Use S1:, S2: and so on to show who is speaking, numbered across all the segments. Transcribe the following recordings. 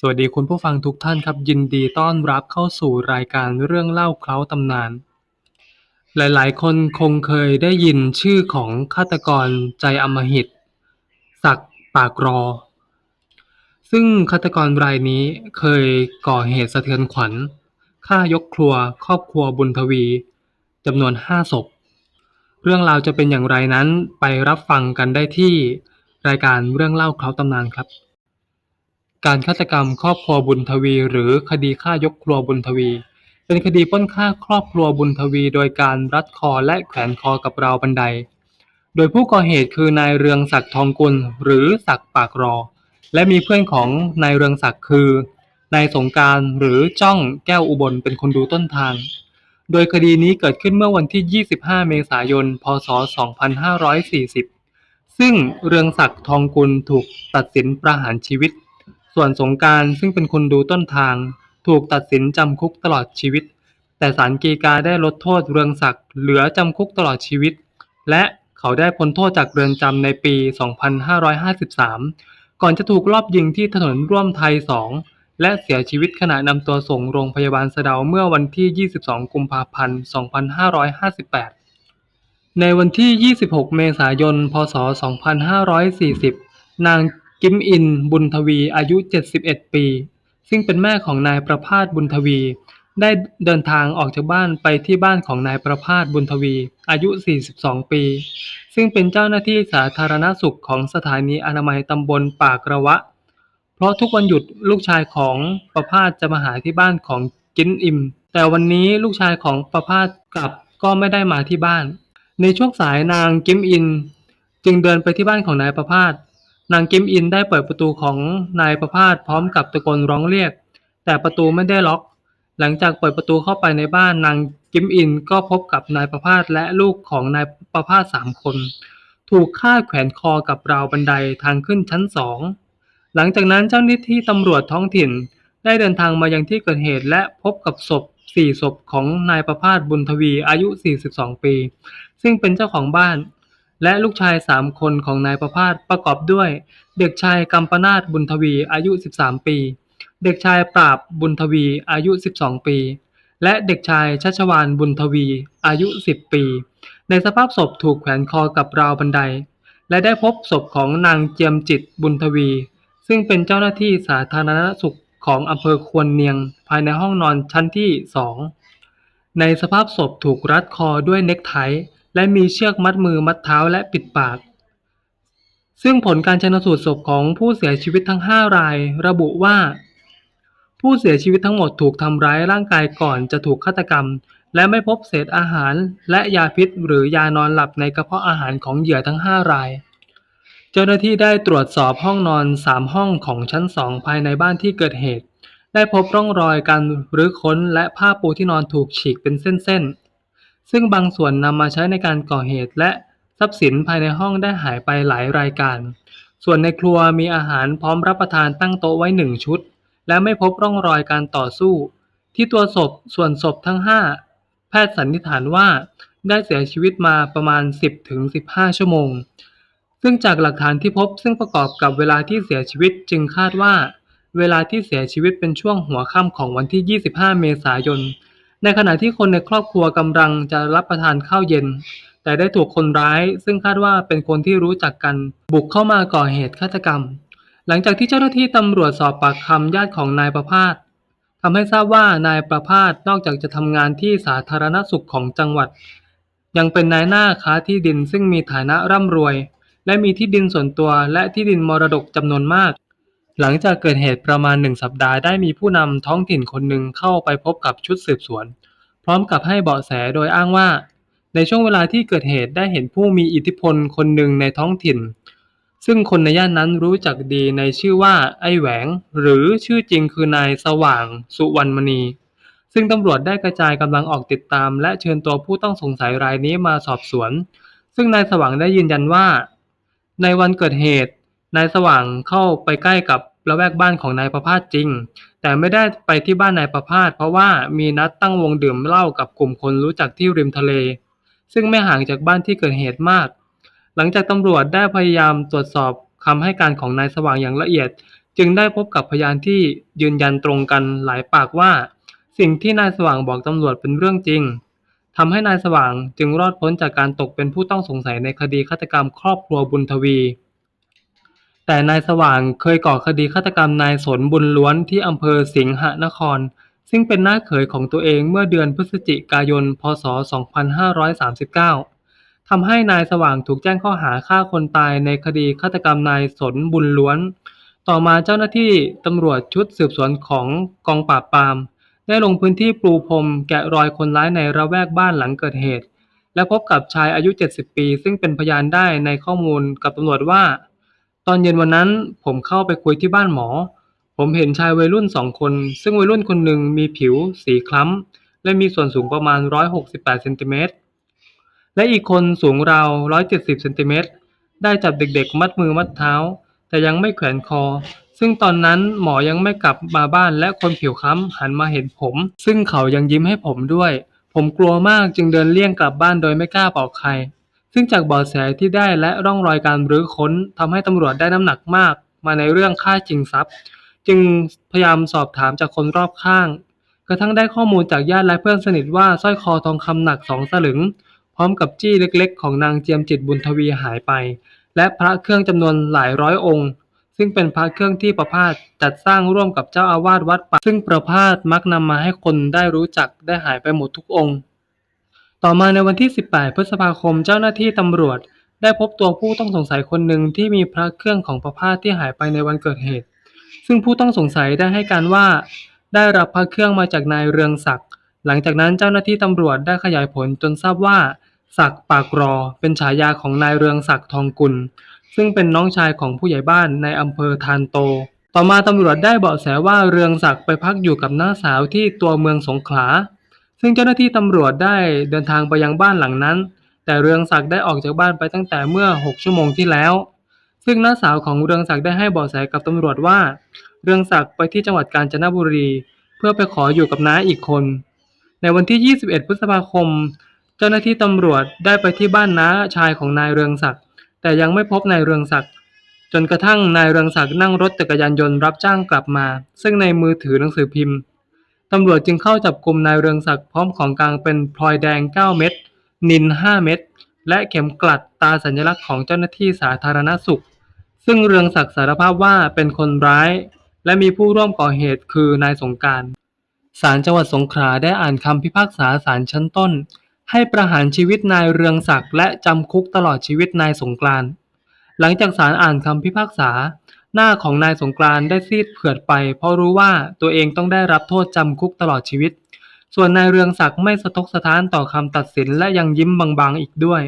S1: สวัสดีคุณผู้ฟังทุกท่านครับ ยินดีต้อนรับเข้าสู่รายการเรื่องเล่าเคล้าตำนาน หลายๆ คนคงเคยได้ยินชื่อของฆาตกรใจอมหิต ศักปากรอ ซึ่งฆาตกรรายนี้เคยก่อเหตุสะเทือนขวัญฆ่ายกครัวครอบครัวบุญทวีจำนวนห้าศพ เรื่องราวจะเป็นอย่างไรนั้นไปรับฟังกันได้ที่รายการเรื่องเล่าเคล้าตำนานครับ การฆาตกรรมครอบครัวบุญทวี หรือคดีฆ่ายกครัวบุญทวี เป็นคดีปล้นฆ่าครอบครัวบุญทวี โดยการรัดคอและแขวนคอกับราวบันได โดยผู้ก่อเหตุคือนายเรืองศักดิ์ทองกุล หรือศักดิ์ปากรอ และมีเพื่อนของนายเรืองศักดิ์คือนายสงการหรือจ้องแก้วอุบลเป็นคนดูต้นทาง โดยคดีนี้เกิดขึ้นเมื่อวันที่ 25 เมษายน พศ 2540 ซึ่งเรืองศักดิ์ทองกุลถูกตัดสินประหารชีวิต ส่วนสงกรารซึ่งเป็นคนดูต้นทาง ถูกตัดสินจำคุกตลอดชีวิต แต่ศาลฎีกาได้ลดโทษเรืองศักดิ์เหลือจำคุกตลอดชีวิต และเขาได้พ้นโทษจากเรือนจำในปี 2553 ก่อนจะถูกลอบยิงที่ถนนร่วมไทย 2 และเสียชีวิตขณะนำตัวส่งโรงพยาบาลสะเดาเมื่อวันที่ 22 กุมภาพันธ์ 2558 ในวันที่ 26 เมษายน พศ 2540 นาง กิมอิน บุญทวี อายุ 71 ปี ซึ่งเป็นแม่ของนายประภาส บุญทวี ได้เดินทางออกจากบ้านไปที่บ้านของนายประภาส บุญทวี อายุ 42 ปี ซึ่งเป็นเจ้าหน้าที่สาธารณสุขของสถานีอนามัยตำบลปากระวะ เพราะทุกวันหยุดลูกชายของประภาสจะมาหาที่บ้านของกินอิม แต่วันนี้ลูกชายของประภาสกลับก็ไม่ได้มาที่บ้าน ในช่วงสายนางกิมอิน จึงเดินไปที่บ้านของนายประภาส นางกิมอินได้เปิดประตูของนายประภาสพร้อมกับตะโกนร้องเรียก แต่ประตูไม่ได้ล็อก หลังจากเปิดประตูเข้าไปในบ้านนางกิมอินก็พบกับนายประภาสและลูกของนายประภาสสามคน ถูกฆ่าแขวนคอกับราวบันไดทางขึ้นชั้นสองหลังจากนั้นเจ้าหน้าที่ตำรวจท้องถิ่น ได้เดินทางมายังที่เกิดเหตุและพบกับศพสี่ศพของนายประภาสบุญทวีอายุ 42 ปี ซึ่งเป็นเจ้าของบ้าน และลูกชายสามคนของนายประภาสประกอบด้วย เด็กชายกัมปนาตบุญทวีอายุ 13 ปี เด็กชายปราบบุญทวีอายุ 12 ปี และเด็กชายชัชวานบุญทวีอายุ 10 ปี ในสภาพศพถูกแขวนคอกับราวบันได และได้พบศพของนางเจียมจิตบุญทวี ซึ่งเป็นเจ้าหน้าที่สาธารณสุขของอำเภอควนเนียงภายในห้องนอนชั้นที่สองในสภาพศพถูกรัดคอด้วยเน็กไท และมีเชือกมัดมือมัดเท้าและปิดปาก ซึ่งผลการชันสูตรศพของผู้เสียชีวิตทั้ง 5 ราย ระบุว่า ผู้เสียชีวิตทั้งหมดถูกทำร้ายร่างกายก่อนจะถูกฆาตกรรม และไม่พบเศษอาหารและยาพิษ หรือยานอนหลับในกระเพาะอาหารของเหยื่อทั้ง 5 ราย เจ้าหน้าที่ได้ตรวจสอบห้องนอน 3 ห้องของชั้น 2 ภายในบ้านที่เกิดเหตุ ได้พบร่องรอยการรื้อค้นและผ้าปูที่นอนถูกฉีกเป็นเส้นๆ ซึ่งบางส่วนนำมาใช้ในการก่อเหตุ และทรัพย์สินภายในห้องได้หายไปหลายรายการ ส่วนในครัวมีอาหารพร้อมรับประทานตั้งโต๊ะไว้หนึ่งชุด และไม่พบร่องรอยการต่อสู้ ที่ตัวศพส่วนศพทั้ง 5 แพทย์สันนิษฐานว่าได้เสียชีวิตมาประมาณ 10-15 ชั่วโมง ซึ่งจากหลักฐานที่พบซึ่งประกอบกับเวลาที่เสียชีวิตจึงคาดว่า เวลาที่เสียชีวิตเป็นช่วงหัวค่ำของวันที่ 25 เมษายน ในขณะที่คนในครอบครัวกำลังจะรับประทานข้าวเย็น แต่ได้ถูกคนร้าย ซึ่งคาดว่าเป็นคนที่รู้จักกัน บุกเข้ามาก่อเหตุฆาตกรรม หลังจากที่เจ้าหน้าที่ตำรวจสอบปากคำญาติของนายประภาสทำให้ทราบว่านายประภาสนอกจากจะทำงานที่สาธารณสุขของจังหวัด ยังเป็นนายหน้าค้าที่ดินซึ่งมีฐานะร่ำรวย และมีที่ดินส่วนตัวและที่ดินมรดกจำนวนมาก หลังจากเกิดเหตุประมาณหนึ่งสัปดาห์ได้มีผู้นำท้องถิ่นคนหนึ่งเข้าไปพบกับชุดสืบสวน พร้อมกับให้เบาะแสโดยอ้างว่า ในช่วงเวลาที่เกิดเหตุได้เห็นผู้มีอิทธิพลคนหนึ่งในท้องถิ่น ซึ่งคนในย่านนั้นรู้จักดีในชื่อว่าไอ้แหวง หรือชื่อจริงคือนายสว่างสุวรรณมณี ซึ่งตำรวจได้กระจายกำลังออกติดตาม และเชิญตัวผู้ต้องสงสัยรายนี้มาสอบสวน ซึ่งนายสว่างได้ยืนยันว่า ในวันเกิดเหตุนายสว่างเข้าไปใกล้กับ ละแวกบ้านของนายประภาสจริง แต่ไม่ได้ไปที่บ้านนายประภาส เพราะว่ามีนัดตั้งวงดื่มเหล้ากับกลุ่มคนรู้จักที่ริมทะเล ซึ่งไม่ห่างจากบ้านที่เกิดเหตุมาก หลังจากตำรวจได้พยายามตรวจสอบคำให้การของนายสว่างอย่างละเอียด จึงได้พบกับพยานที่ยืนยันตรงกันหลายปากว่า สิ่งที่นายสว่างบอกตำรวจเป็นเรื่องจริงทำให้นายสว่างจึงรอดพ้นจากการตกเป็นผู้ต้องสงสัยในคดีฆาตกรรมครอบครัวบุญทวี แต่นายสว่างเคยก่อคดีฆาตกรรมนายสนบุญล้วนที่อำเภอสิงหนคร ซึ่งเป็นน้าเขยของตัวเองเมื่อเดือนพฤศจิกายน พศ 2539 ทำให้นายสว่างถูกแจ้งข้อหาฆ่าคนตายในคดีฆาตกรรมนายสนบุญล้วน ต่อมาเจ้าหน้าที่ตำรวจชุดสืบสวนของกองปราบปราม ได้ลงพื้นที่ปรูพรมแกะรอยคนร้ายในระแวกบ้านหลังเกิดเหตุ และพบกับชายอายุ 70 ปี ซึ่งเป็นพยานได้ในข้อมูลกับตำรวจว่า ตอนเย็นวันนั้นผมเข้าไปคุยที่บ้านหมอ ผมเห็นชายวัยรุ่นสองคน ซึ่งวัยรุ่นคนหนึ่งมีผิวสีคล้ำ และมีส่วนสูงประมาณ 168เซนติเมตร และอีกคนสูงราว 170เซนติเมตร ได้จับเด็กๆ มัดมือมัดเท้า แต่ยังไม่แขวนคอ ซึ่งตอนนั้นหมอยังไม่กลับมาบ้านและคนผิวคล้ำหันมาเห็นผม ซึ่งเขายังยิ้มให้ผมด้วย ผมกลัวมากจึงเดินเลี่ยงกลับบ้านโดยไม่กล้าบอกใคร ซึ่งจากเบาะแสที่ได้และร่องรอยการรื้อค้นทำให้ตำรวจได้น้ำหนักมาก มาในเรื่องฆ่าชิงทรัพย์ จึงพยายามสอบถามจากคนรอบข้าง กระทั่งได้ข้อมูลจากญาติและเพื่อนสนิทว่าสร้อยคอทองคำหนักสองสลึง พร้อมกับจี้เล็กๆ ของนางเจียมจิตบุญทวีหายไป และพระเครื่องจำนวนหลายร้อยองค์ซึ่งเป็นพระเครื่องที่ประพาสจัดสร้างร่วมกับเจ้าอาวาสวัดป่าซึ่งประพาสมักนำมาให้คนได้รู้จักได้หายไปหมดทุกองค์ ต่อมาในวันที่ 18 พฤษภาคม เจ้าหน้าที่ตำรวจ ได้พบตัวผู้ต้องสงสัยคนหนึ่งที่มีพระเครื่องของประพาสที่หายไปในวันเกิดเหตุ ซึ่งผู้ต้องสงสัยได้ให้การว่า ได้รับพระเครื่องมาจากนายเรืองศักดิ์ หลังจากนั้นเจ้าหน้าที่ตำรวจได้ขยายผลจนทราบว่าศักดิ์ปากรอ เป็นฉายาของนายเรืองศักดิ์ทองกุล ซึ่งเป็นน้องชายของผู้ใหญ่บ้านในอำเภอทานโต ต่อมาตำรวจได้เบาะแสว่าเรืองศักดิ์ไปพักอยู่กับน้าสาวที่ตัวเมืองสงขลา ซึ่งเจ้าหน้าที่ตำรวจได้เดินทางไปยังบ้านหลังนั้น แต่เรืองศักดิ์ได้ออกจากบ้านไปตั้งแต่เมื่อ 6 ชั่วโมงที่แล้ว ซึ่งน้าสาวของเรืองศักดิ์ได้ให้เบาะแสกับตำรวจว่า เรืองศักดิ์ไปที่จังหวัดกาญจนบุรี เพื่อไปขออยู่กับน้าอีกคน ในวันที่ 21 พฤษภาคม เจ้าหน้าที่ตำรวจได้ไปที่บ้านน้าชายของนายเรืองศักดิ์แต่ยังไม่พบนายเรืองศักดิ์จนกระทั่งนายเรืองศักดิ์นั่งรถจักรยานยนต์รับจ้างกลับมา ซึ่งในมือถือหนังสือพิมพ์ ตำรวจจึงเข้าจับกลุ่มนายเรืองศักดิ์พร้อมของกลางเป็นพลอยแดง 9 เม็ด นิล5เม็ด และเข็มกลัดตาสัญลักษณ์ของเจ้าหน้าที่สาธารณสุข ซึ่งเรืองศักดิ์สารภาพว่าเป็นคนร้าย และมีผู้ร่วมก่อเหตุคือนายสงการศาลจังหวัดสงขลาได้อ่านคำพิพากษาศาลชั้นต้น ให้ประหารชีวิตนายเรืองศักดิ์และจำคุกตลอดชีวิตนายสงกรานต์หลังจากศาลอ่านคำพิพากษา หน้าของนายสงกรานต์ได้ซีดเผือดไป เพราะรู้ว่าตัวเองต้องได้รับโทษจำคุกตลอดชีวิต ส่วนนายเรืองศักดิ์ไม่สะทกสะท้านต่อคำตัดสินและยังยิ้มบางๆอีกด้วย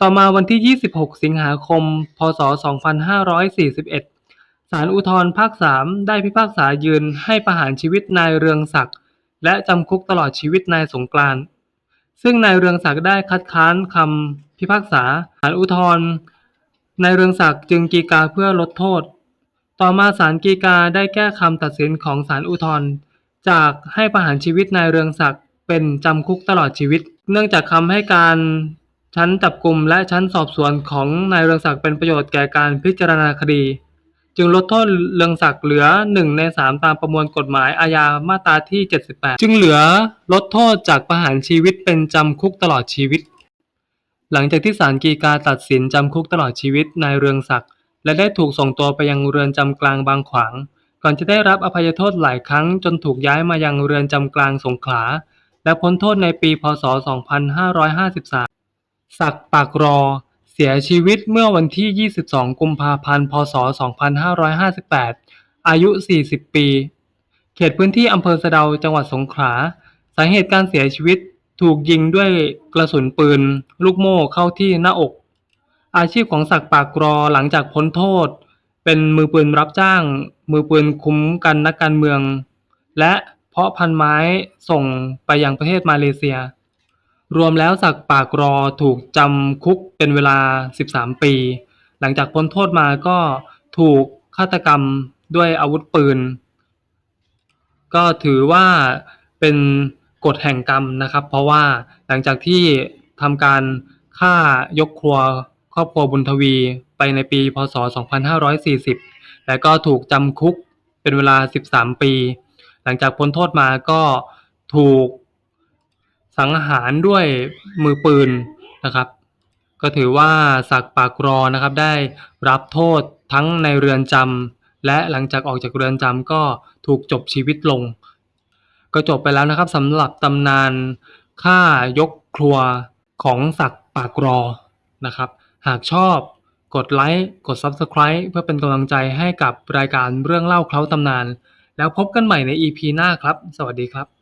S1: ต่อมาวันที่ 26 สิงหาคม พศ 2541 ศาลอุทธรภาค 3 ได้พิพากษายืนให้ประหารชีวิตนายเรืองศักดิ์และจำคุกตลอดชีวิตนายสงกรานต์ซึ่งนายเรืองศักดิ์ได้คัดค้านคำพิพากษาศาลอุทธร นายเรืองศักดิ์จึงฎีกาเพื่อลดโทษ ต่อมาศาลฎีกาได้แก้คำตัดสินของศาลอุทธรณ์จากให้ประหารชีวิตนายเรืองศักดิ์เป็นจำคุกตลอดชีวิต เนื่องจากคำให้การชั้นจับกลุ่มและชั้นสอบสวนของนายเรืองศักดิ์เป็นประโยชน์แก่การพิจารณาคดี จึงลดโทษเรืองศักดิ์เหลือ 1 ใน3ตามประมวลกฎหมายอาญามาตราที่ 78 จึงเหลือลดโทษจากประหารชีวิตเป็นจำคุกตลอดชีวิต หลังจากที่ศาลฎีกาตัดสินจำคุกตลอดชีวิตนายเรืองศักดิ์และได้ถูกส่งตัวไปยังเรือนจำกลางบางขวาง ก่อนจะได้รับอภัยโทษหลายครั้งจนถูกย้ายมายังเรือนจำกลางสงขลา และพ้นโทษในปีพศ 2553 ศักดิ์ปากรอ เสียชีวิตเมื่อวันที่ 22 กุมภาพันธ์ พศ 2558 อายุ 40 ปี เขตพื้นที่อำเภอสะเดาจังหวัดสงขลา สาเหตุการเสียชีวิต ถูกยิงด้วยกระสุนปืนลูกโม่เข้าที่หน้าอก อาชีพของศักดิ์ปากรอหลังจากพ้นโทษ เป็นมือปืนรับจ้าง มือปืนคุ้มกันนักการเมือง และเพาะพันไม้ส่งไปยังประเทศมาเลเซีย รวมแล้วศักดิ์ปากรอถูกจำคุกเป็นเวลา 13 ปี หลังจากพ้นโทษมาก็ถูกฆาตกรรมด้วยอาวุธปืน ก็ถือว่าเป็น กฎแห่งกรรมนะครับ เพราะว่าหลังจากที่ทำการฆ่ายกครัวครอบครัวบุญทวีไปในปี พศ 2540 และก็ถูกจำคุกเป็นเวลา 13 ปี หลังจากพ้นโทษมาก็ถูกสังหารด้วยมือปืนนะครับ ก็ถือว่าศักปากรอนะครับได้รับโทษทั้งในเรือนจำและหลังจากออกจากเรือนจำก็ถูกจบชีวิตลง ก็จบไปแล้วนะครับสำหรับตำนานฆ่ายกครัวของศักดิ์ปากรอนะครับ หากชอบกดไลค์กด Subscribe เพื่อเป็นกำลังใจให้กับรายการเรื่องเล่าเคล้าตำนาน แล้วพบกันใหม่ใน EP หน้าครับ สวัสดีครับ